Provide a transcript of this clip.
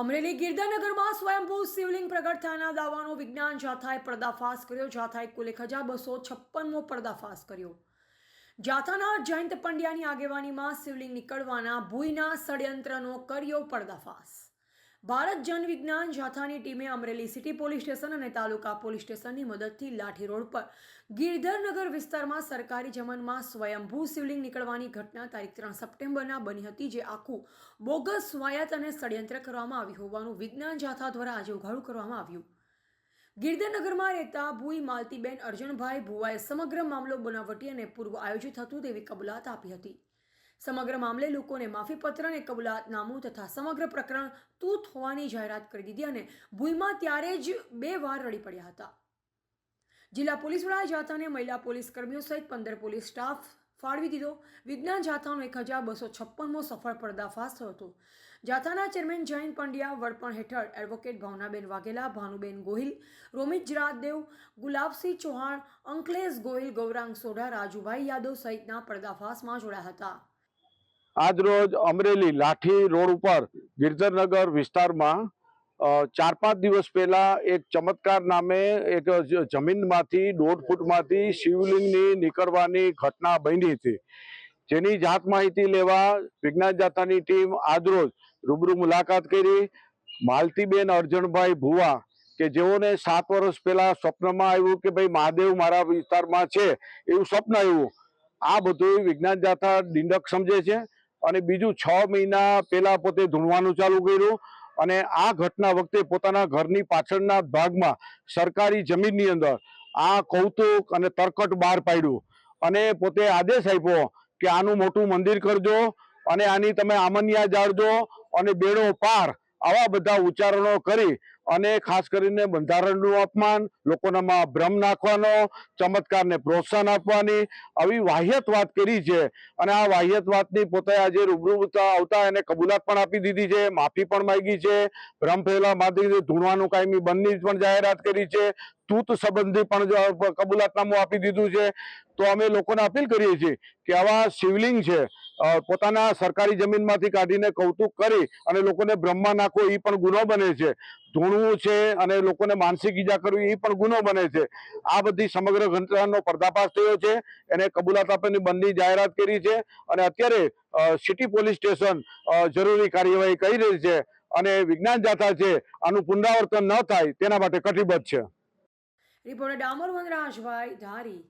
અમરેલી ગિરધરનગરમાં સ્વયંભૂ શિવલિંગ પ્રગટ થયાના દાવાનો વિજ્ઞાન જાથાએ પર્દાફાશ કર્યો. જાથાએ કુલ એક હજાર બસો છપ્પનમો પર્દાફાશ કર્યો. જાથાના જયંત પંડ્યાની આગેવાનીમાં શિવલિંગ નીકળવાના ભૂઈના ષડયંત્રનો કર્યો પર્દાફાશ. ભારત જન વિજ્ઞાન જાથાની ટીમે અમરેલી સિટી પોલીસ સ્ટેશન અને તાલુકા પોલીસ સ્ટેશનની મદદથી લાઠી રોડ પર ગિરધરનગર વિસ્તારમાં સરકારી જમનમાં સ્વયંભૂ શિવલિંગ નીકળવાની ઘટના તારીખ ત્રણ સપ્ટેમ્બરના બની હતી, જે આખું બોગસ સ્વાયત્ત અને ષડયંત્ર કરવામાં આવ્યું હોવાનું વિજ્ઞાન જાથા દ્વારા આજે ઉઘાડું કરવામાં આવ્યું. ગિરધરનગરમાં રહેતા ભૂઈ માલતીબેન અર્જણભાઈ ભુવાએ સમગ્ર મામલો બનાવટી અને પૂર્વ આયોજિત હતું તેવી કબૂલાત આપી હતી. સમગ્ર મામલે લોકોને માફીપત્ર અને કબૂલાતનામું તથા સમગ્ર પ્રકરણ તૂત હોવાની જાહેરાત કરી દીધી અને ભૂઈમાં ત્યારે જ બે વાર રડી પડ્યા હતા. જિલ્લા પોલીસ વડા જાતાને મહિલા પોલીસ કર્મીઓ સહિત પંદર પોલીસ સ્ટાફ ફાળવી દીધો. વિજ્ઞાન જાથાનો એક હજાર બસો છપ્પનમો સફળ પર્દાફાશ થયો હતો. જાથાના ચેરમેન જયંત પંડ્યા, વડપણ હેઠળ એડવોકેટ ભાવનાબેન વાઘેલા, ભાનુબેન ગોહિલ, રોમિત જરાદેવ ગુલાબસિંહ ચૌહાણ, અંકલેશ ગોહિલ, ગૌરાંગ સોઢા, રાજુભાઈ યાદવ સહિતના પર્દાફાશમાં જોડાયા હતા. આજરોજ અમરેલી લાઠી રોડ ઉપર ગિરધરનગર વિસ્તારમાં ચાર પાંચ દિવસ પહેલા એક ચમત્કાર નામે એક જમીનમાંથી, દોઢ ફૂટમાંથી શિવલિંગની નીકળવાની ઘટના બની હતી. જેની જાત માહિતી લેવા વિજ્ઞાન જાતાની ટીમ આજરોજ રૂબરૂ મુલાકાત કરી. માલતીબેન અર્જણભાઈ ભુવા, કે જેઓને સાત વર્ષ પહેલા સ્વપ્નમાં આવ્યું કે ભાઈ મહાદેવ મારા વિસ્તારમાં છે, એવું સ્વપ્ન આવ્યું. આ બધું વિજ્ઞાન જાથા દિંડક સમજે છે. અને બીજું છ મહિના પહેલા પોતે ધૂણવાનું ચાલુ કર્યું અને આ ઘટના વખતે પોતાના ઘરની પાછળના ભાગમાં સરકારી જમીનની અંદર આ કૌતુક અને તરકટ બહાર પાડ્યું. અને પોતે આદેશ આપ્યો કે આનું મોટું મંદિર કરજો અને આની તમે આમન્યા જાળજો અને બેડો પાર આવા બધા ઉચ્ચારણો કરી અને ખાસ કરીને બંધારણનું અપમાન, લોકોનામાં ભ્રમ નાખવાનો, ચમત્કારને પ્રોત્સાહન આપવાની, આવી વાહ્યત વાત કરી છે. અને આ વાહ્યત વાતની પોતે આજે રૂબરૂ આવતા એને કબૂલાત પણ આપી દીધી છે, માફી પણ માગી છે. ભ્રમ ફેલા માથી ધૂણવાનું કાયમી બંધની પણ જાહેરાત કરી છે. તૂત સંબંધી પણ કબૂલાતનામું આપી દીધું છે. તો અમે લોકોને અપીલ કરીએ છીએ કે આવા શિવલિંગ છે પોતાના સરકારી જમીનમાંથી કાઢીને કૌતુક કરી અને લોકોને બ્રહ્મા નાખવો એ પણ ગુનો બને છે. ધૂણવું છે અને લોકોને માનસિક ઈજા કરવી એ પણ ગુનો બને છે. આ બધી સમગ્ર ઘટનાનો પર્દાફાશ થયો છે. એને કબૂલાત આપવાની બંધની જાહેરાત કરી છે અને અત્યારે સિટી પોલીસ સ્ટેશન જરૂરી કાર્યવાહી કરી રહી છે અને વિજ્ઞાન જાથા છે આનું પુનરાવર્તન ન થાય તેના માટે કટિબદ્ધ છે. રિપોર્ટર ડામર વનરાજભાઈ ધારી.